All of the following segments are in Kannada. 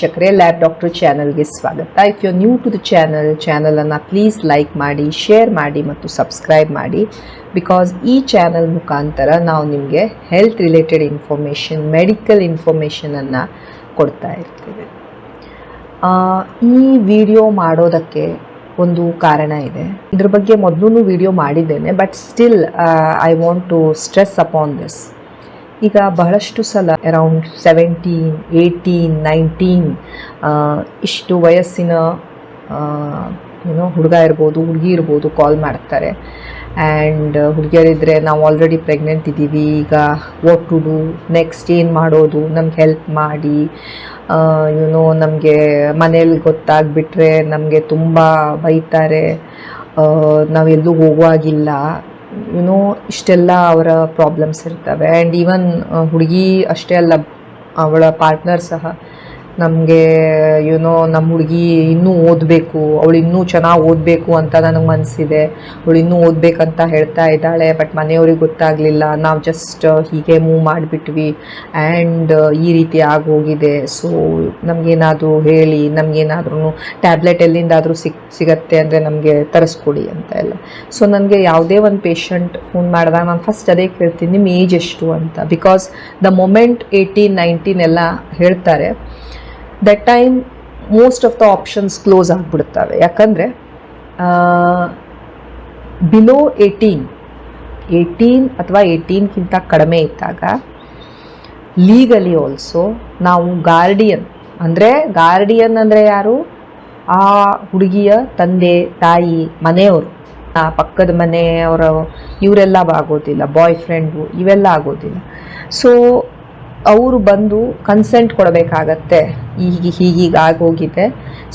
ವೀಕ್ಷಕರೇ ಲ್ಯಾಬ್ ಡಾಕ್ಟರ್ ಚಾನಲ್ಗೆ ಸ್ವಾಗತ. If you new to the channel ಚಾನಲನ್ನು ಪ್ಲೀಸ್ ಲೈಕ್ ಮಾಡಿ ಶೇರ್ ಮಾಡಿ ಮತ್ತು ಸಬ್ಸ್ಕ್ರೈಬ್ ಮಾಡಿ. ಬಿಕಾಸ್ ಈ ಚಾನಲ್ ಮುಖಾಂತರ ನಾವು ನಿಮಗೆ ಹೆಲ್ತ್ ರಿಲೇಟೆಡ್ ಇನ್ಫಾರ್ಮೇಷನ್ ಮೆಡಿಕಲ್ ಇನ್ಫಾರ್ಮೇಷನನ್ನು ಕೊಡ್ತಾ ಇರ್ತೇವೆ. ಈ ವಿಡಿಯೋ ಮಾಡೋದಕ್ಕೆ ಒಂದು ಕಾರಣ ಇದೆ. ಇದ್ರ ಬಗ್ಗೆ ಮೊದಲೂ ವಿಡಿಯೋ ಮಾಡಿದ್ದೇನೆ but still I want to stress upon this ಈಗ ಬಹಳಷ್ಟು ಸಲ ಅರೌಂಡ್ ಸೆವೆಂಟೀನ್ ಏಯ್ಟೀನ್ ನೈನ್ಟೀನ್ ಇಷ್ಟು ವಯಸ್ಸಿನ ಏನೋ ಹುಡುಗ ಇರ್ಬೋದು, ಹುಡುಗಿ ಇರ್ಬೋದು ಕಾಲ್ ಮಾಡ್ತಾರೆ. ಆ್ಯಂಡ್ ಹುಡುಗಿಯರಿದ್ದರೆ ನಾವು ಆಲ್ರೆಡಿ ಪ್ರೆಗ್ನೆಂಟ್ ಇದ್ದೀವಿ, ಈಗ ವಾಟ್ ಟು ಡೂ ನೆಕ್ಸ್ಟ್ ಏನು ಮಾಡೋದು? ನಮ್ಗೆ ಹೆಲ್ಪ್ ಮಾಡಿ ಯುನೋ ನಮಗೆ ಮನೇಲಿ ಗೊತ್ತಾಗ್ಬಿಟ್ರೆ ನಮಗೆ ತುಂಬ ಬೈತಾರೆ. ನಾವೆಲ್ಲೂ ಹೋಗುವಾಗಿಲ್ಲ. ಯುನೋ ಇಷ್ಟೆಲ್ಲ ಅವರ ಪ್ರಾಬ್ಲಮ್ಸ್ ಇರ್ತವೆ. ಆ್ಯಂಡ್ ಈವನ್ ಹುಡುಗಿ ಅಷ್ಟೇ ಅಲ್ಲ ಅವಳ ಪಾರ್ಟ್ನರ್ ಸಹ. ನಮಗೆ ಏನೋ ನಮ್ಮ ಹುಡುಗಿ ಇನ್ನೂ ಓದಬೇಕು, ಅವಳು ಇನ್ನೂ ಚೆನ್ನಾಗಿ ಓದಬೇಕು ಅಂತ ನನಗೆ ಮನಸ್ಸಿದೆ ಅವಳು ಇನ್ನೂ ಓದಬೇಕಂತ ಹೇಳ್ತಾ ಇದ್ದಾಳೆ ಬಟ್ ಮನೆಯವ್ರಿಗೆ ಗೊತ್ತಾಗಲಿಲ್ಲ. ನಾವು ಜಸ್ಟ್ ಹೀಗೆ ಮೂವ್ ಮಾಡಿಬಿಟ್ವಿ. ಆ್ಯಂಡ್ ಈ ರೀತಿ ಆಗೋಗಿದೆ ಸೊ ನಮಗೇನಾದರೂ ಹೇಳಿ ನಮಗೇನಾದ್ರೂ ಟ್ಯಾಬ್ಲೆಟ್ ಎಲ್ಲಿಂದಾದರೂ ಸಿಕ್ ಸಿಗತ್ತೆ ಅಂದರೆ ನಮಗೆ ತರಿಸ್ಕೊಡಿ ಅಂತ ಎಲ್ಲ. ಸೊ ನನಗೆ ಯಾವುದೇ ಒಂದು ಪೇಷಂಟ್ ಫೋನ್ ಮಾಡಿದಾಗ ನಾನು ಫಸ್ಟ್ ಅದೇ ಕೇಳ್ತೀನಿ, ನಿಮ್ಮ ಏಜ್ ಎಷ್ಟು ಅಂತ. Because the moment eighteen nineteen ಎಲ್ಲ ಹೇಳ್ತಾರೆ that time most of the options close ಆಗಿಬಿಡ್ತವೆ. ಯಾಕಂದರೆ ಬಿಲೋ ಏಯ್ಟೀನ್ ಏಯ್ಟೀನ್ ಅಥವಾ ಏಯ್ಟೀನ್ಗಿಂತ ಕಡಿಮೆ ಇದ್ದಾಗ ಲೀಗಲಿ ಆಲ್ಸೋ ನಾವು ಗಾರ್ಡಿಯನ್ ಅಂದರೆ ಗಾರ್ಡಿಯನ್ ಅಂದರೆ ಯಾರು? ಆ ಹುಡುಗಿಯ ತಂದೆ, ತಾಯಿ, ಮನೆಯವರು. ಆ ಪಕ್ಕದ ಮನೆಯವರು, ಇವರೆಲ್ಲ ಆಗೋದಿಲ್ಲ. ಬಾಯ್ ಫ್ರೆಂಡು ಇವೆಲ್ಲ ಆಗೋದಿಲ್ಲ. ಸೊ ಅವರು ಬಂದು ಕನ್ಸೆಂಟ್ ಕೊಡಬೇಕಾಗತ್ತೆ. ಈಗ ಹೀಗೀಗ ಆಗೋಗಿದೆ.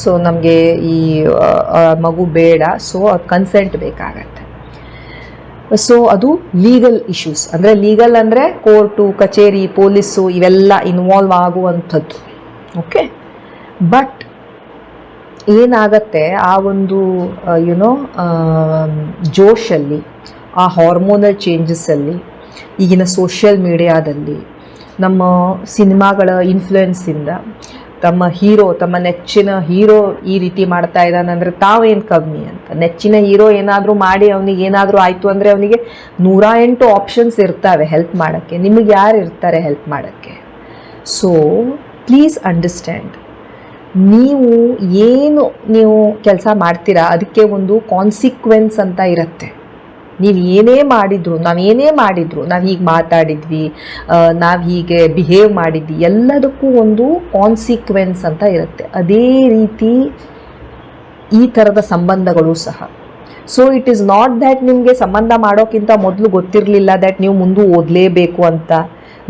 ಸೊ ನಮಗೆ ಈ ಮಗು ಬೇಡ. ಸೊ ಅದು ಕನ್ಸೆಂಟ್ ಬೇಕಾಗತ್ತೆ. ಸೊ ಅದು ಲೀಗಲ್ ಇಶ್ಯೂಸ್ ಅಂದರೆ ಲೀಗಲ್ ಅಂದರೆ ಕೋರ್ಟು ಕಚೇರಿ, ಪೊಲೀಸು ಇವೆಲ್ಲ ಇನ್ವಾಲ್ವ್ ಆಗುವಂಥದ್ದು. ಓಕೆ ಬಟ್ ಏನಾಗತ್ತೆ? ಆ ಒಂದು ಯುನೋ ಜೋಶಲ್ಲಿ, ಆ ಹಾರ್ಮೋನಲ್ ಚೇಂಜಸ್ಸಲ್ಲಿ ಈಗಿನ ಸೋಷಿಯಲ್ ಮೀಡಿಯಾದಲ್ಲಿ ನಮ್ಮ ಸಿನಿಮಾಗಳ ಇನ್ಫ್ಲುಯೆನ್ಸಿಂದ ತಮ್ಮ ಹೀರೋ, ತಮ್ಮ ನೆಚ್ಚಿನ ಹೀರೋ ಈ ರೀತಿ ಮಾಡ್ತಾ ಇದ್ದಾನಂದರೆ ತಾವೇನು ಕಮ್ಮಿ ಅಂತ. ನೆಚ್ಚಿನ ಹೀರೋ ಏನಾದರೂ ಮಾಡಿ ಅವನಿಗೆ ಏನಾದರೂ ಆಯಿತು ಅಂದರೆ ಅವನಿಗೆ ನೂರ ಎಂಟು ಆಪ್ಷನ್ಸ್ ಇರ್ತವೆ ಹೆಲ್ಪ್ ಮಾಡೋಕ್ಕೆ. ನಿಮಗೆ ಯಾರು ಇರ್ತಾರೆ ಹೆಲ್ಪ್ ಮಾಡೋಕ್ಕೆ? ಸೊ ಪ್ಲೀಸ್ ಅಂಡರ್ಸ್ಟ್ಯಾಂಡ್ ನೀವು ಏನು ನೀವು ಕೆಲಸ ಮಾಡ್ತೀರಾ, ಅದಕ್ಕೆ ಒಂದು ಕಾನ್ಸಿಕ್ವೆನ್ಸ್ ಅಂತ ಇರುತ್ತೆ. ನೀವು ಏನೇ ಮಾಡಿದ್ರು, ನಾವು ಏನೇ ಮಾಡಿದ್ರು, ನಾವು ಹೀಗೆ ಮಾತಾಡಿದ್ವಿ ನಾವು ಹೀಗೆ ಬಿಹೇವ್ ಮಾಡಿದ್ವಿ, ಎಲ್ಲದಕ್ಕೂ ಒಂದು ಕಾನ್ಸಿಕ್ವೆನ್ಸ್ ಅಂತ ಇರುತ್ತೆ. ಅದೇ ರೀತಿ ಈ ಥರದ ಸಂಬಂಧಗಳು ಸಹ. So it is not that ನಿಮಗೆ ಸಂಬಂಧ ಮಾಡೋಕ್ಕಿಂತ ಮೊದಲು ಗೊತ್ತಿರಲಿಲ್ಲ ದ್ಯಾಟ್ ನೀವು ಮುಂದೆ ಓದಲೇಬೇಕು ಅಂತ.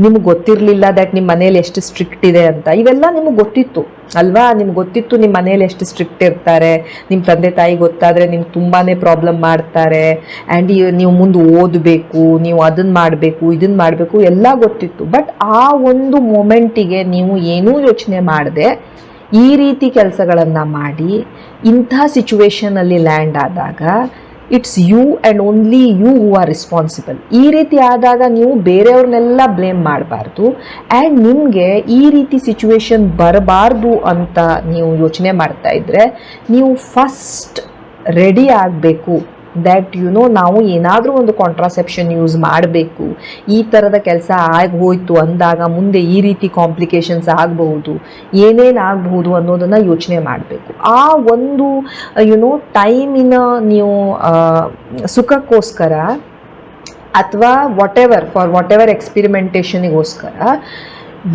ನಿಮ್ಗೆ ಗೊತ್ತಿರಲಿಲ್ಲ ದ್ಯಾಟ್ ನಿಮ್ಮ ಮನೇಲಿ ಎಷ್ಟು ಸ್ಟ್ರಿಕ್ಟ್ ಇದೆ ಅಂತ. ಇವೆಲ್ಲ ನಿಮಗೆ ಗೊತ್ತಿತ್ತು, ಅಲ್ವಾ? ನಿಮ್ಗೆ ಗೊತ್ತಿತ್ತು ನಿಮ್ಮ ಮನೇಲಿ ಎಷ್ಟು ಸ್ಟ್ರಿಕ್ಟ್ ಇರ್ತಾರೆ. ನಿಮ್ಮ ತಂದೆ ತಾಯಿ ಗೊತ್ತಾದರೆ ನಿಮ್ಗೆ ತುಂಬಾ ಪ್ರಾಬ್ಲಮ್ ಮಾಡ್ತಾರೆ. ಆ್ಯಂಡ್ ನೀವು ಮುಂದೆ ಓದಬೇಕು, ನೀವು ಅದನ್ನು ಮಾಡಬೇಕು ಇದನ್ನು ಮಾಡಬೇಕು, ಎಲ್ಲ ಗೊತ್ತಿತ್ತು. ಬಟ್ ಆ ಒಂದು ಮೂಮೆಂಟಿಗೆ ನೀವು ಏನೂ ಯೋಚನೆ ಮಾಡದೆ, ಈ ರೀತಿ ಕೆಲಸಗಳನ್ನು ಮಾಡಿ, ಇಂಥ ಸಿಚುವೇಶನಲ್ಲಿ ಲ್ಯಾಂಡ್ ಆದಾಗ it's you and only you who are responsible ಈ ರೀತಿ ಆದಾಗ ನೀವು ಬೇರೆಯವ್ರನ್ನೆಲ್ಲ ಬ್ಲೇಮ್ ಮಾಡಬಾರ್ದು. ಆ್ಯಂಡ್ ನಿಮಗೆ ಈ ರೀತಿ ಸಿಚುವೇಶನ್ ಬರಬಾರ್ದು ಅಂತ ನೀವು ಯೋಚನೆ ಮಾಡ್ತಾ ಇದ್ದರೆ ನೀವು ಫಸ್ಟ್ ರೆಡಿ ಆಗಬೇಕು. ದ್ಯಾಟ್ ಯು ನೋ ನಾವು ಏನಾದರೂ ಒಂದು ಕಾಂಟ್ರಾಸೆಪ್ಷನ್ ಯೂಸ್ ಮಾಡಬೇಕು. ಈ ಥರದ ಕೆಲಸ ಆಗಿ ಹೋಯಿತು ಅಂದಾಗ ಮುಂದೆ ಈ ರೀತಿ ಕಾಂಪ್ಲಿಕೇಶನ್ಸ್ ಆಗಬಹುದು, ಏನೇನು ಆಗಬಹುದು ಅನ್ನೋದನ್ನು ಯೋಚನೆ ಮಾಡಬೇಕು. ಆ ಒಂದು ಯುನೋ ಟೈಮಿನ ನೀವು ಸುಖಕ್ಕೋಸ್ಕರ ಅಥವಾ whatever for whatever ಎಕ್ಸ್ಪಿರಿಮೆಂಟೇಷನಿಗೋಸ್ಕರ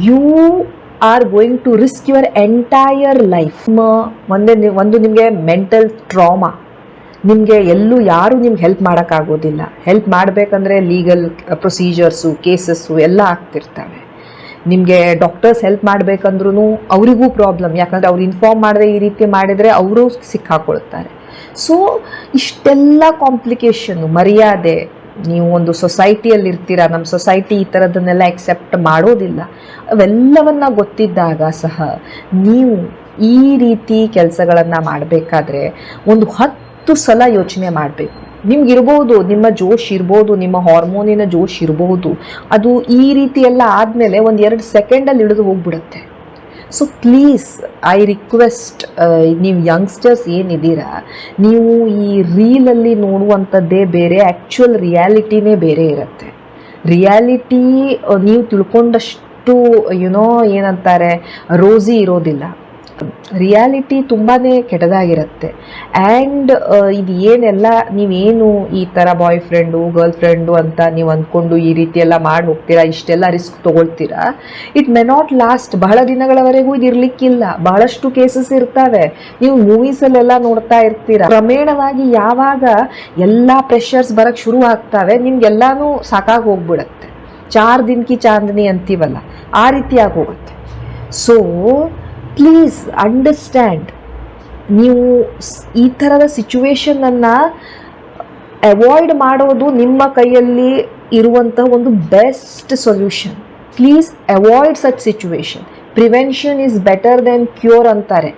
you are going to risk your entire life ಒಂದೇ, ಒಂದು ನಿಮಗೆ ಮೆಂಟಲ್ ಟ್ರಾಮಾ ನಿಮಗೆ ಎಲ್ಲೂ ಯಾರೂ ನಿಮ್ಗೆ ಹೆಲ್ಪ್ ಮಾಡೋಕ್ಕಾಗೋದಿಲ್ಲ. ಹೆಲ್ಪ್ ಮಾಡಬೇಕಂದ್ರೆ ಲೀಗಲ್ ಪ್ರೊಸೀಜರ್ಸು ಕೇಸಸ್ಸು ಎಲ್ಲ ಆಗ್ತಿರ್ತವೆ. ನಿಮಗೆ ಡಾಕ್ಟರ್ಸ್ ಹೆಲ್ಪ್ ಮಾಡಬೇಕಂದ್ರೂ ಅವರಿಗೂ ಪ್ರಾಬ್ಲಮ್ ಯಾಕಂದರೆ ಅವ್ರು ಇನ್ಫಾರ್ಮ್ ಮಾಡಿದ್ರೆ ಈ ರೀತಿ ಮಾಡಿದರೆ ಅವರು ಸಿಕ್ಕಾಕೊಳ್ತಾರೆ. ಸೊ ಇಷ್ಟೆಲ್ಲ ಕಾಂಪ್ಲಿಕೇಶನ್ನು ಮರ್ಯಾದೆ, ನೀವು ಒಂದು ಸೊಸೈಟಿಯಲ್ಲಿ ಇರ್ತೀರಾ, ನಮ್ಮ ಸೊಸೈಟಿ ಈ ಥರದನ್ನೆಲ್ಲ ಎಕ್ಸೆಪ್ಟ್ ಮಾಡೋದಿಲ್ಲ. ಅವೆಲ್ಲವನ್ನು ಗೊತ್ತಿದ್ದಾಗ ಸಹ ನೀವು ಈ ರೀತಿ ಕೆಲಸಗಳನ್ನು ಮಾಡಬೇಕಾದ್ರೆ ಒಂದು ಹತ್ತು ಸಲ ಯೋಚನೆ ಮಾಡಬೇಕು. ನಿಮ್ಗಿರ್ಬೋದು ನಿಮ್ಮ ಜೋಶ್ ಇರ್ಬೋದು, ನಿಮ್ಮ ಹಾರ್ಮೋನಿನ ಜೋಶ್ ಇರಬಹುದು ಅದು ಈ ರೀತಿ ಎಲ್ಲ ಆದಮೇಲೆ ಒಂದು ಎರಡು ಸೆಕೆಂಡಲ್ಲಿ ಹಿಡಿದು ಹೋಗ್ಬಿಡುತ್ತೆ. ಸೊ ಪ್ಲೀಸ್ ಐ ರಿಕ್ವೆಸ್ಟ್ ನೀವು ಯಂಗ್ಸ್ಟರ್ಸ್ ಏನಿದ್ದೀರಾ, ನೀವು ಈ ರೀಲಲ್ಲಿ ನೋಡುವಂಥದ್ದೇ ಬೇರೆ ಆ್ಯಕ್ಚುಯಲ್ ರಿಯಾಲಿಟಿನೇ ಬೇರೆ ಇರುತ್ತೆ. ರಿಯಾಲಿಟಿ ನೀವು ತಿಳ್ಕೊಂಡಷ್ಟು ಯುನೋ ಏನಂತಾರೆ ರೋಸಿ ಇರೋದಿಲ್ಲ. ರಿಯಾಲಿಟಿ ತುಂಬಾ ಕೆಟ್ಟದಾಗಿರುತ್ತೆ. ಆ್ಯಂಡ್ ಇದು ಏನೆಲ್ಲ ನೀವೇನು ಈ ಥರ ಬಾಯ್ ಫ್ರೆಂಡು ಗರ್ಲ್ ಫ್ರೆಂಡು ಅಂತ ನೀವು ಅಂದ್ಕೊಂಡು ಈ ರೀತಿ ಎಲ್ಲ ಮಾಡಿ ಹೋಗ್ತೀರಾ, ಇಷ್ಟೆಲ್ಲ ರಿಸ್ಕ್ ತೊಗೊಳ್ತೀರಾ? ಇಟ್ ಮೆ ನಾಟ್ ಲಾಸ್ಟ್ ಬಹಳ ದಿನಗಳವರೆಗೂ ಇದು ಇರಲಿಕ್ಕಿಲ್ಲ. ಬಹಳಷ್ಟು ಕೇಸಸ್ ಇರ್ತವೆ. ನೀವು ಮೂವೀಸಲ್ಲೆಲ್ಲ ನೋಡ್ತಾ ಇರ್ತೀರಾ. ಕ್ರಮೇಣವಾಗಿ ಯಾವಾಗ ಎಲ್ಲ ಪ್ರೆಷರ್ಸ್ ಬರೋಕ್ಕೆ ಶುರು ಆಗ್ತವೆ, ನಿಮ್ಗೆಲ್ಲಾನು ಸಾಕಾಗಿ ಹೋಗ್ಬಿಡತ್ತೆ. ಚಾರ್ ದಿನ್ಕಿ ಚಾಂದನಿ ಅಂತೀವಲ್ಲ, ಆ ರೀತಿಯಾಗಿ ಹೋಗುತ್ತೆ. ಸೊ ಪ್ಲೀಸ್ ಅಂಡರ್ಸ್ಟ್ಯಾಂಡ್ ನೀವು ಈ ಥರದ ಸಿಚುವೇಶನನ್ನು ಅವಾಯ್ಡ್ ಮಾಡೋದು ನಿಮ್ಮ ಕೈಯಲ್ಲಿ ಇರುವಂಥ ಒಂದು best solution please avoid such situation prevention is better than cure ಅಂತಾರೆ.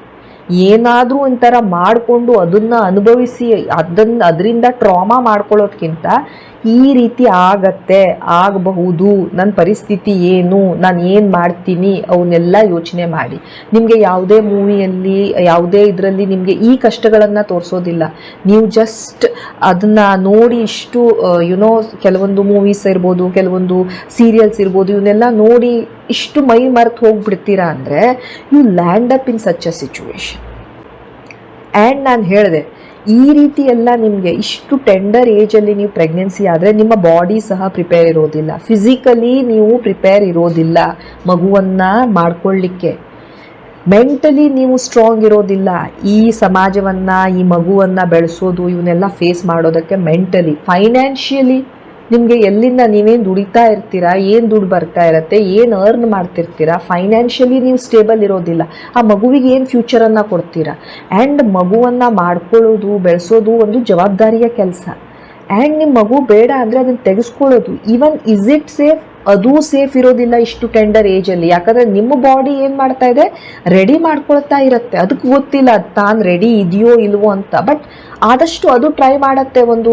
ಏನಾದರೂ ಒಂಥರ ಮಾಡಿಕೊಂಡು ಅದನ್ನು ಅನುಭವಿಸಿ, ಅದನ್ನು, ಅದರಿಂದ ಟ್ರಾಮಾ ಮಾಡ್ಕೊಳ್ಳೋದ್ಕಿಂತ ಈ ರೀತಿ ಆಗತ್ತೆ, ಆಗಬಹುದು ನನ್ನ ಪರಿಸ್ಥಿತಿ ಏನು, ನಾನು ಏನು ಮಾಡ್ತೀನಿ ಅವನ್ನೆಲ್ಲ ಯೋಚನೆ ಮಾಡಿ. ನಿಮಗೆ ಯಾವುದೇ ಮೂವಿಯಲ್ಲಿ, ಯಾವುದೇ ಇದರಲ್ಲಿ ನಿಮಗೆ ಈ ಕಷ್ಟಗಳನ್ನು ತೋರಿಸೋದಿಲ್ಲ. ನೀವು ಜಸ್ಟ್ ಅದನ್ನು ನೋಡಿ ಇಷ್ಟು ಯುನೋ ಕೆಲವೊಂದು ಮೂವೀಸ್ ಇರ್ಬೋದು, ಕೆಲವೊಂದು ಸೀರಿಯಲ್ಸ್ ಇರ್ಬೋದು ಇವನ್ನೆಲ್ಲ ನೋಡಿ ಇಷ್ಟು ಮೈ ಮರೆತು ಹೋಗ್ಬಿಡ್ತೀರಾ ಅಂದರೆ you land up in such a situation and ನಾನು ಹೇಳಿದೆ ಈ ರೀತಿ ಎಲ್ಲ ನಿಮಗೆ ಇಷ್ಟು ಟೆಂಡರ್ ಏಜಲ್ಲಿ ನೀವು ಪ್ರೆಗ್ನೆನ್ಸಿ ಆದರೆ ನಿಮ್ಮ ಬಾಡಿ ಸಹ ಪ್ರಿಪೇರ್ ಇರೋದಿಲ್ಲ. ಫಿಸಿಕಲಿ ನೀವು ಪ್ರಿಪೇರ್ ಇರೋದಿಲ್ಲ ಮಗುವನ್ನು ಮಾಡ್ಕೊಳ್ಳಿಕ್ಕೆ ಮೆಂಟಲಿ ನೀವು ಸ್ಟ್ರಾಂಗ್ ಇರೋದಿಲ್ಲ. ಈ ಸಮಾಜವನ್ನು, ಈ ಮಗುವನ್ನು ಬೆಳೆಸೋದು, ಇವನ್ನೆಲ್ಲ ಫೇಸ್ ಮಾಡೋದಕ್ಕೆ ಮೆಂಟಲಿ ಫೈನಾನ್ಷಿಯಲಿ ನಿಮಗೆ ಎಲ್ಲಿಂದ ನೀವೇನು ದುಡಿತಾ ಇರ್ತೀರಾ, ಏನು ದುಡ್ಡು ಬರ್ತಾ ಇರತ್ತೆ, ಏನು ಅರ್ನ್ ಮಾಡ್ತಿರ್ತೀರಾ ಫೈನಾನ್ಷಿಯಲಿ ನೀವು ಸ್ಟೇಬಲ್ ಇರೋದಿಲ್ಲ, ಆ ಮಗುವಿಗೆ ಏನು ಫ್ಯೂಚರನ್ನು ಕೊಡ್ತೀರಾ? ಆ್ಯಂಡ್ ಮಗುವನ್ನು ಮಾಡ್ಕೊಳ್ಳೋದು, ಬೆಳೆಸೋದು ಒಂದು ಜವಾಬ್ದಾರಿಯ ಕೆಲಸ. ಆ್ಯಂಡ್ ನಿಮ್ಮ ಮಗು ಬೇಡ ಅಂದರೆ ಅದನ್ನು ತೆಗೆಸ್ಕೊಳ್ಳೋದು. ಈವನ್ ಇಸ್ ಇಟ್ ಸೇಫ್ ಅದೂ ಸೇಫ್ ಇರೋದಿಲ್ಲ ಇಷ್ಟು ಟೆಂಡರ್ ಏಜಲ್ಲಿ ಯಾಕಂದರೆ ನಿಮ್ಮ ಬಾಡಿ ಏನು ಮಾಡ್ತಾ ಇದೆ? ರೆಡಿ ಮಾಡ್ಕೊಳ್ತಾ ಇರುತ್ತೆ. ಅದಕ್ಕೆ ಗೊತ್ತಿಲ್ಲ ತಾನು ರೆಡಿ ಇದೆಯೋ ಇಲ್ವೋ ಅಂತ. ಬಟ್ ಆದಷ್ಟು ಅದು ಟ್ರೈ ಮಾಡುತ್ತೆ ಒಂದು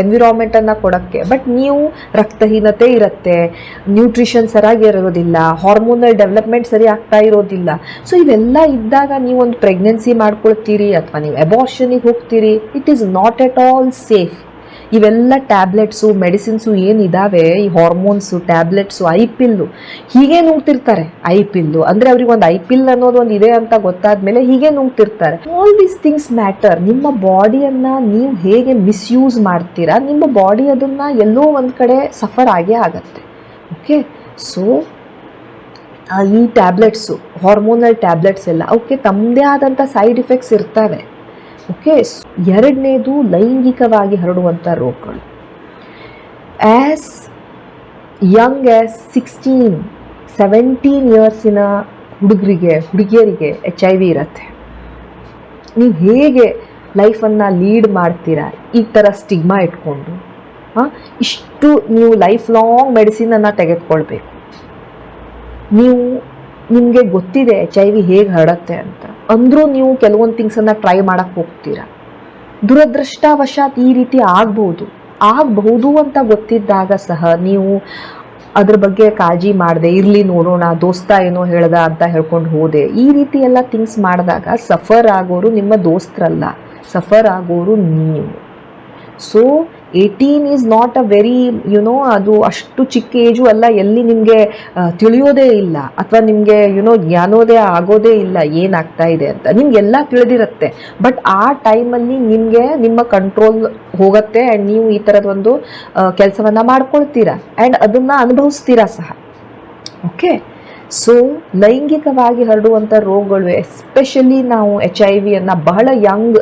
ಎನ್ವಿರಾನ್ಮೆಂಟನ್ನು ಕೊಡೋಕ್ಕೆ. ಬಟ್ ನೀವು ರಕ್ತಹೀನತೆ ಇರುತ್ತೆ ನ್ಯೂಟ್ರಿಷನ್ ಸರಿಯಾಗಿ ಇರೋದಿಲ್ಲ ಹಾರ್ಮೋನಲ್ ಡೆವಲಪ್ಮೆಂಟ್ ಸರಿ ಆಗ್ತಾ ಇರೋದಿಲ್ಲ. ಸೊ ಇವೆಲ್ಲ ಇದ್ದಾಗ ನೀವು ಒಂದು ಪ್ರೆಗ್ನೆನ್ಸಿ ಮಾಡ್ಕೊಳ್ತೀರಿ ಅಥವಾ ನೀವು ಅಬಾರ್ಷನಿಗೆ ಹೋಗ್ತೀರಿ it is not at all safe ಇವೆಲ್ಲ ಟ್ಯಾಬ್ಲೆಟ್ಸು, ಮೆಡಿಸಿನ್ಸು ಏನಿದಾವೆ? ಈ ಹಾರ್ಮೋನ್ಸು, ಟ್ಯಾಬ್ಲೆಟ್ಸು, ಐ ಪಿಲ್ಲು. ಹೀಗೆ ನುಂಗ್ತಿರ್ತಾರೆ. I pill. ಅಂದರೆ ಅವ್ರಿಗೆ ಒಂದು ಐ ಪಿಲ್ ಅನ್ನೋದು ಒಂದು ಇದೆ ಅಂತ ಗೊತ್ತಾದ್ಮೇಲೆ ಹೀಗೆ ನುಂಗ್ತಿರ್ತಾರೆ. ಆಲ್ ದೀಸ್ ಥಿಂಗ್ಸ್ ಮ್ಯಾಟರ್ ನಿಮ್ಮ ಬಾಡಿಯನ್ನು ನೀವು ಹೇಗೆ ಮಿಸ್ಯೂಸ್ ಮಾಡ್ತೀರಾ? ನಿಮ್ಮ ಬಾಡಿ ಅದನ್ನು ಎಲ್ಲೋ ಒಂದು ಕಡೆ ಸಫರ್ ಆಗೇ ಆಗತ್ತೆ. ಓಕೆ ಸೊ ಈ ಟ್ಯಾಬ್ಲೆಟ್ಸು ಹಾರ್ಮೋನಲ್ ಟ್ಯಾಬ್ಲೆಟ್ಸ್ ಎಲ್ಲ, ಅವಕ್ಕೆ ತಮ್ಮದೇ ಆದಂಥ ಸೈಡ್ ಎಫೆಕ್ಟ್ಸ್ ಇರ್ತವೆ. ಓಕೆ ಎರಡನೇದು ಲೈಂಗಿಕವಾಗಿ ಹರಡುವಂಥ ರೋಗಗಳು. As young as sixteen seventeen ಇಯರ್ಸಿನ ಹುಡುಗರಿಗೆ, ಹುಡುಗಿಯರಿಗೆ ಎಚ್ ಐ ವಿ ಇರುತ್ತೆ. ನೀವು ಹೇಗೆ ಲೈಫನ್ನು ಲೀಡ್ ಮಾಡ್ತೀರಾ? ಈ ಥರ ಸ್ಟಿಗ್ಮಾ ಇಟ್ಕೊಂಡು. ಹಾಂ? ಇಷ್ಟು ನೀವು ಲೈಫ್ ಲಾಂಗ್ ಮೆಡಿಸಿನನ್ನು ತೆಗೆದುಕೊಳ್ಬೇಕು. ನೀವು ನಿಮಗೆ ಗೊತ್ತಿದೆ ಎಚ್ ಐ ವಿ ಹೇಗೆ ಹರಡತ್ತೆ ಅಂತ. ಅಂದರೂ ನೀವು ಕೆಲವೊಂದು ಥಿಂಗ್ಸನ್ನು ಟ್ರೈ ಮಾಡೋಕ್ಕೆ ಹೋಗ್ತೀರಾ. ದುರದೃಷ್ಟವಶಾತ್ ಈ ರೀತಿ ಆಗ್ಬೋದು. ಆಗಬಹುದು ಅಂತ ಗೊತ್ತಿದ್ದಾಗ ಸಹ ನೀವು ಅದ್ರ ಬಗ್ಗೆ ಕಾಳಜಿ ಮಾಡಿದೆ, ಇರಲಿ ನೋಡೋಣ, ದೋಸ್ತ ಏನೋ ಹೇಳ್ದ ಅಂತ ಹೇಳ್ಕೊಂಡು ಹೋದೆ. ಈ ರೀತಿ ಎಲ್ಲ ಥಿಂಗ್ಸ್ ಮಾಡಿದಾಗ ಸಫರ್ ಆಗೋರು ನಿಮ್ಮ ದೋಸ್ತರಲ್ಲ, ಸಫರ್ ಆಗೋರು ನೀವು. So eighteen is not a very you know ಅದು ಅಷ್ಟು ಚಿಕ್ಕ ಏಜು ಅಲ್ಲ, ಎಲ್ಲಿ ನಿಮಗೆ ತಿಳಿಯೋದೇ ಇಲ್ಲ, ಅಥವಾ ನಿಮಗೆ ಯುನೋ ಜ್ಞಾನೋದಯ ಆಗೋದೇ ಇಲ್ಲ, ಏನಾಗ್ತಾ ಇದೆ ಅಂತ. ನಿಮಗೆಲ್ಲ ತಿಳಿದಿರುತ್ತೆ. ಬಟ್ ಆ ಟೈಮಲ್ಲಿ ನಿಮಗೆ ನಿಮ್ಮ ಕಂಟ್ರೋಲ್ ಹೋಗುತ್ತೆ ಆ್ಯಂಡ್ ನೀವು ಈ ಥರದ ಒಂದು ಕೆಲಸವನ್ನು ಮಾಡ್ಕೊಳ್ತೀರಾ. ಆ್ಯಂಡ್ ಅದನ್ನು ಅನುಭವಿಸ್ತೀರಾ ಸಹ. ಓಕೆ ಸೊ ಲೈಂಗಿಕವಾಗಿ ಹರಡುವಂಥ ರೋಗಗಳು ಎಸ್ಪೆಷಲಿ ನಾವು ಎಚ್ ಐ ವಿಯನ್ನು ಬಹಳ ಯಂಗ್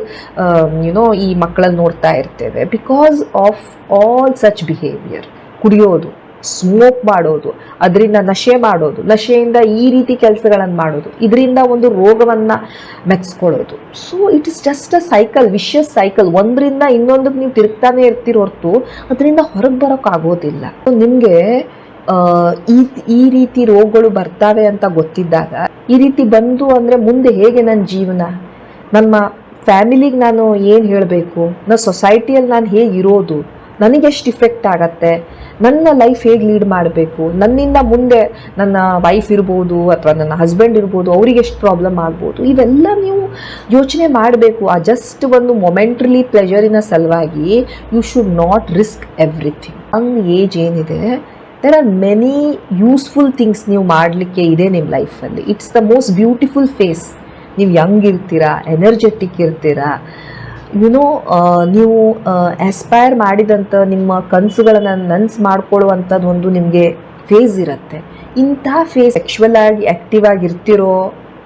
ಯುನೋ ಈ ಮಕ್ಕಳಲ್ಲಿ ನೋಡ್ತಾ ಇರ್ತೇವೆ. Because of all such behaviour ಕುಡಿಯೋದು ಸ್ಮೋಕ್ ಮಾಡೋದು, ಅದರಿಂದ ನಶೆ ಮಾಡೋದು, ನಶೆಯಿಂದ ಈ ರೀತಿ ಕೆಲಸಗಳನ್ನು ಮಾಡೋದು, ಇದರಿಂದ ಒಂದು ರೋಗವನ್ನು ಮೆಚ್ಕೊಳ್ಳೋದು. So it is just a cycle vicious cycle ಒಂದರಿಂದ ಇನ್ನೊಂದಕ್ಕೆ ನೀವು ತಿರುಗ್ತಾನೆ ಇರ್ತಿರೋ ಹೊರತು, ಅದರಿಂದ ಹೊರಗೆ ಬರೋಕ್ಕಾಗೋದಿಲ್ಲ ನಿಮಗೆ ಈ ಈ ರೀತಿ ರೋಗಗಳು ಬರ್ತಾವೆ ಅಂತ ಗೊತ್ತಿದ್ದಾಗ, ಈ ರೀತಿ ಬಂದು ಅಂದರೆ ಮುಂದೆ ಹೇಗೆ ನನ್ನ ಜೀವನ? ನಮ್ಮ ಫ್ಯಾಮಿಲಿಗೆ ನಾನು ಏನು ಹೇಳಬೇಕು? ನನ್ನ ಸೊಸೈಟಿಯಲ್ಲಿ ನಾನು ಹೇಗೆ ಇರೋದು? ನನಗೆ ಎಷ್ಟು ಇಫೆಕ್ಟ್ ಆಗತ್ತೆ? ನನ್ನ ಲೈಫ್ ಹೇಗೆ ಲೀಡ್ ಮಾಡಬೇಕು? ನನ್ನಿಂದ ಮುಂದೆ ನನ್ನ ವೈಫ್ ಇರ್ಬೋದು ಅಥವಾ ನನ್ನ ಹಸ್ಬೆಂಡ್ ಇರ್ಬೋದು, ಅವ್ರಿಗೆ ಎಷ್ಟು ಪ್ರಾಬ್ಲಮ್ ಆಗ್ಬೋದು? ಇವೆಲ್ಲ ನೀವು ಯೋಚನೆ ಮಾಡಬೇಕು. ಆ ಜಸ್ಟ್ ಒಂದು ಮೊಮೆಂಟ್ರಲಿ ಪ್ಲೆಜರಿನ ಸಲುವಾಗಿ you should not risk everything ಹಂಗೆ ಏಜ್ ಏನಿದೆ there are many useful things ನೀವು ಮಾಡಲಿಕ್ಕೆ ಇದೆ ನಿಮ್ಮ ಲೈಫಲ್ಲಿ it's the most beautiful phase ನೀವು ಯಂಗ್ ಇರ್ತೀರಾ ಎನರ್ಜೆಟಿಕ್ ಇರ್ತೀರಾ ಯುನೋ ನೀವು ಆಸ್ಪೈರ್ ಮಾಡಿದಂಥ ನಿಮ್ಮ ಕನಸುಗಳನ್ನು ನನ್ಸ್ ಮಾಡ್ಕೊಳ್ಳುವಂಥದ್ದು ಒಂದು ನಿಮಗೆ ಫೇಸ್ ಇರುತ್ತೆ. ಇಂತಹ ಫೇಸ್ ಸೆಕ್ಷುವಲ್ ಆಗಿ ಆ್ಯಕ್ಟಿವ್ ಆಗಿರ್ತಿರೋ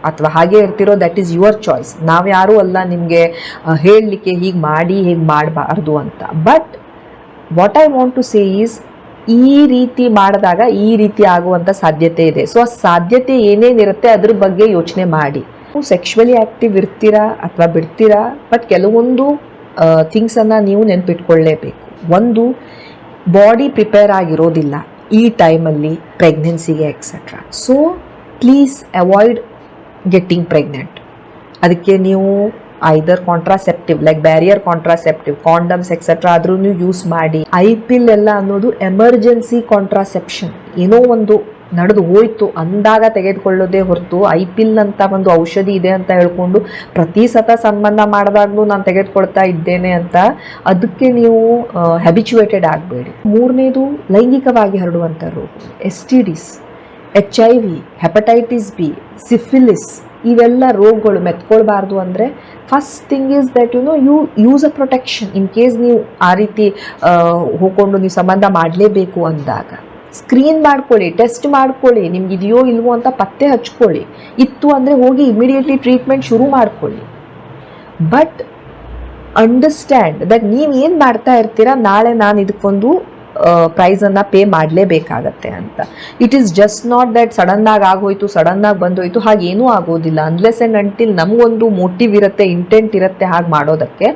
ಅಥವಾ ಹಾಗೆ ಇರ್ತಿರೋ ದ್ಯಾಟ್ ಈಸ್ ಯುವರ್ ಚಾಯ್ಸ್ ನಾವು ಯಾರೂ ಅಲ್ಲ ನಿಮಗೆ ಹೇಳಲಿಕ್ಕೆ ಹೀಗೆ ಮಾಡಿ ಹೀಗೆ ಮಾಡಬಾರ್ದು ಅಂತ. But what I want to say is ಈ ರೀತಿ ಮಾಡಿದಾಗ ಈ ರೀತಿ ಆಗುವಂಥ ಸಾಧ್ಯತೆ ಇದೆ. ಸೊ ಆ ಸಾಧ್ಯತೆ ಏನೇನಿರುತ್ತೆ ಅದ್ರ ಬಗ್ಗೆ ಯೋಚನೆ ಮಾಡಿ. ಸೆಕ್ಷುವಲಿ ಆ್ಯಕ್ಟಿವ್ ಇರ್ತೀರಾ ಅಥವಾ ಬಿಡ್ತೀರಾ? ಬಟ್ ಕೆಲವೊಂದು ಥಿಂಗ್ಸನ್ನು ನೀವು ನೆನ್ಪಿಟ್ಕೊಳ್ಳೇಬೇಕು ಒಂದು ಬಾಡಿ ಪ್ರಿಪೇರ್ ಆಗಿರೋದಿಲ್ಲ ಈ ಟೈಮಲ್ಲಿ ಪ್ರೆಗ್ನೆನ್ಸಿಗೆ etcetera so please avoid getting pregnant ಅದಕ್ಕೆ ನೀವು either contraceptive like barrier contraceptive condoms etcetera ಆದ್ರೂ ಯೂಸ್ ಮಾಡಿ. ಐ ಪಿಲ್ ಎಲ್ಲ ಅನ್ನೋದು ಎಮರ್ಜೆನ್ಸಿ ಕಾಂಟ್ರಾಸೆಪ್ಷನ್ ಏನೋ ಒಂದು ನಡೆದು ಹೋಯ್ತು, ಅಂದಾಗ ತೆಗೆದುಕೊಳ್ಳೋದೇ ಹೊರತು ಐ ಪಿಲ್ ಅಂತ ಒಂದು ಔಷಧಿ ಇದೆ ಅಂತ ಹೇಳ್ಕೊಂಡು ಪ್ರತಿ ಸತ ಸಂಬಂಧ ಮಾಡಿದಾಗಲೂ ನಾನು ತೆಗೆದುಕೊಳ್ತಾ ಇದ್ದೇನೆ ಅಂತ ಅದಕ್ಕೆ ನೀವು ಹ್ಯಾಬಿಚುವೇಟೆಡ್ ಆಗಬೇಡಿ. ಮೂರನೇದು, ಲೈಂಗಿಕವಾಗಿ ಹರಡುವಂಥ ರೋಗ S T Ds H I V hepatitis B syphilis ಇವೆಲ್ಲ ರೋಗಗಳು ಮೆತ್ಕೊಳ್ಬಾರ್ದು ಅಂದರೆ first thing is that you know you use a protection in case ನೀವು ಆ ರೀತಿ ಹೋಗ್ಕೊಂಡು ನೀವು ಸಂಬಂಧ ಮಾಡಲೇಬೇಕು ಅಂದಾಗ. ಸ್ಕ್ರೀನ್ ಮಾಡ್ಕೊಳ್ಳಿ ಟೆಸ್ಟ್ ಮಾಡ್ಕೊಳ್ಳಿ, ನಿಮ್ಗೆ ಇದೆಯೋ ಇಲ್ವೋ ಅಂತ ಪತ್ತೆ ಹಚ್ಕೊಳ್ಳಿ. ಇತ್ತು ಅಂದರೆ ಹೋಗಿ ಇಮಿಡಿಯೇಟ್ಲಿ ಟ್ರೀಟ್ಮೆಂಟ್ ಶುರು ಮಾಡ್ಕೊಳ್ಳಿ. ಬಟ್ ಅಂಡರ್ಸ್ಟ್ಯಾಂಡ್ ದಟ್ ನೀವು ಏನು ಮಾಡ್ತಾ ಇರ್ತೀರಾ, ನಾಳೆ ನಾನು ಇದಕ್ಕೊಂದು ಪ್ರೈಸನ್ನು ಪೇ ಮಾಡಲೇಬೇಕಾಗತ್ತೆ ಅಂತ. It is just not that ಸಡನ್ನಾಗಿ ಆಗೋಯ್ತು ಸಡನ್ನಾಗಿ ಬಂದೋಯ್ತು ಹಾಗೇನೂ ಆಗೋದಿಲ್ಲ. ಅನ್ಲೆಸ್ ಆ್ಯಂಡ್ ಅಂಟಿಲ್ ನಮಗೊಂದು ಮೋಟಿವ್ ಇರುತ್ತೆ ಇಂಟೆಂಟ್ ಇರುತ್ತೆ ಹಾಗೆ ಮಾಡೋದಕ್ಕೆ,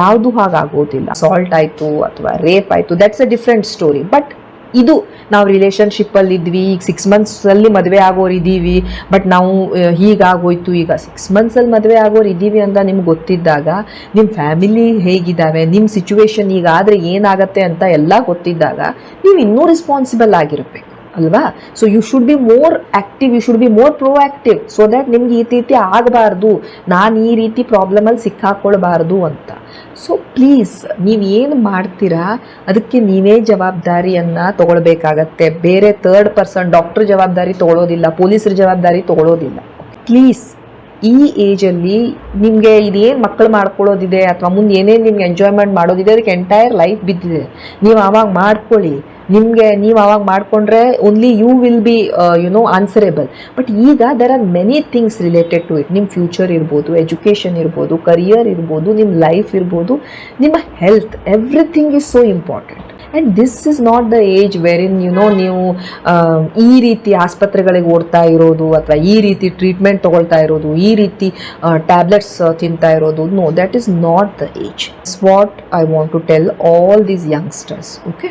ಯಾವುದು ಹಾಗಾಗೋದಿಲ್ಲ. ಸಾಲ್ಟ್ ಆಯಿತು ಅಥವಾ ರೇಪ್ ಆಯಿತು that's a different story but ಇದು ನಾವು ರಿಲೇಷನ್ಶಿಪ್ಪಲ್ಲಿ ಇದ್ವಿ, ಈಗ ಸಿಕ್ಸ್ ಮಂತ್ಸಲ್ಲಿ ಮದುವೆ ಆಗೋರು ಇದ್ದೀವಿ ಬಟ್ ನಾವು ಹೀಗಾಗೋಯ್ತು ಈಗ ಸಿಕ್ಸ್ ಮಂತ್ಸಲ್ಲಿ ಮದುವೆ ಆಗೋರು ಇದ್ದೀವಿ ಅಂತ ನಿಮ್ಗೆ ಗೊತ್ತಿದ್ದಾಗ ನಿಮ್ಮ ಫ್ಯಾಮಿಲಿ ಹೇಗಿದ್ದಾವೆ ನಿಮ್ಮ ಸಿಚುವೇಶನ್ ಈಗ ಆದರೆ ಏನಾಗತ್ತೆ ಅಂತ ಎಲ್ಲ ಗೊತ್ತಿದ್ದಾಗ ನೀವು ಇನ್ನೂ ರೆಸ್ಪಾನ್ಸಿಬಲ್ ಆಗಿರಬೇಕು. ಅಲ್ವಾ? So you should be more active you should be more proactive so that ನಿಮ್ಗೆ ಈ ರೀತಿ ಆಗಬಾರ್ದು. ನಾನು ಈ ರೀತಿ ಪ್ರಾಬ್ಲಮಲ್ಲಿ ಸಿಕ್ಕಾಕೊಳ್ಬಾರ್ದು ಅಂತ. ಸೊ ಪ್ಲೀಸ್ ನೀವು ಏನು ಮಾಡ್ತೀರಾ? ಅದಕ್ಕೆ ನೀವೇ ಜವಾಬ್ದಾರಿಯನ್ನು ತಗೊಳ್ಬೇಕಾಗತ್ತೆ. ಬೇರೆ ತರ್ಡ್ ಪರ್ಸನ್ ಡಾಕ್ಟರ್ ಜವಾಬ್ದಾರಿ ತೊಗೊಳೋದಿಲ್ಲ, ಪೊಲೀಸರ ಜವಾಬ್ದಾರಿ ತೊಗೊಳೋದಿಲ್ಲ. ಪ್ಲೀಸ್ ಈ ಏಜಲ್ಲಿ ನಿಮಗೆ ಇದೇನು ಮಕ್ಕಳು ಮಾಡ್ಕೊಳ್ಳೋದಿದೆ ಅಥವಾ ಮುಂದೆ ಏನೇನು ನಿಮ್ಗೆ ಎಂಜಾಯ್ಮೆಂಟ್ ಮಾಡೋದಿದೆ, ಅದಕ್ಕೆ ಎಂಟೈರ್ ಲೈಫ್ ಬಿದ್ದಿದೆ. ನೀವು ಆವಾಗ ಮಾಡ್ಕೊಳ್ಳಿ. ನಿಮಗೆ ನೀವು ಆವಾಗ ಮಾಡಿಕೊಂಡ್ರೆ only you will be you know answerable but ಈಗ there are many things related to it ನಿಮ್ಮ ಫ್ಯೂಚರ್ ಇರ್ಬೋದು ಎಜುಕೇಷನ್ ಇರ್ಬೋದು ಕರಿಯರ್ ಇರ್ಬೋದು ನಿಮ್ಮ ಲೈಫ್ ಇರ್ಬೋದು, ನಿಮ್ಮ health everything is so important and this is not the age wherein you know ನೀವು ಈ ರೀತಿ ಆಸ್ಪತ್ರೆಗಳಿಗೆ ಓಡ್ತಾ ಇರೋದು ಅಥವಾ ಈ ರೀತಿ ಟ್ರೀಟ್ಮೆಂಟ್ ತೊಗೊಳ್ತಾ ಇರೋದು, ಈ ರೀತಿ ಟ್ಯಾಬ್ಲೆಟ್ಸ್ ತಿಂತಾ ಇರೋದು. No that is not the age what I want to tell all these youngsters okay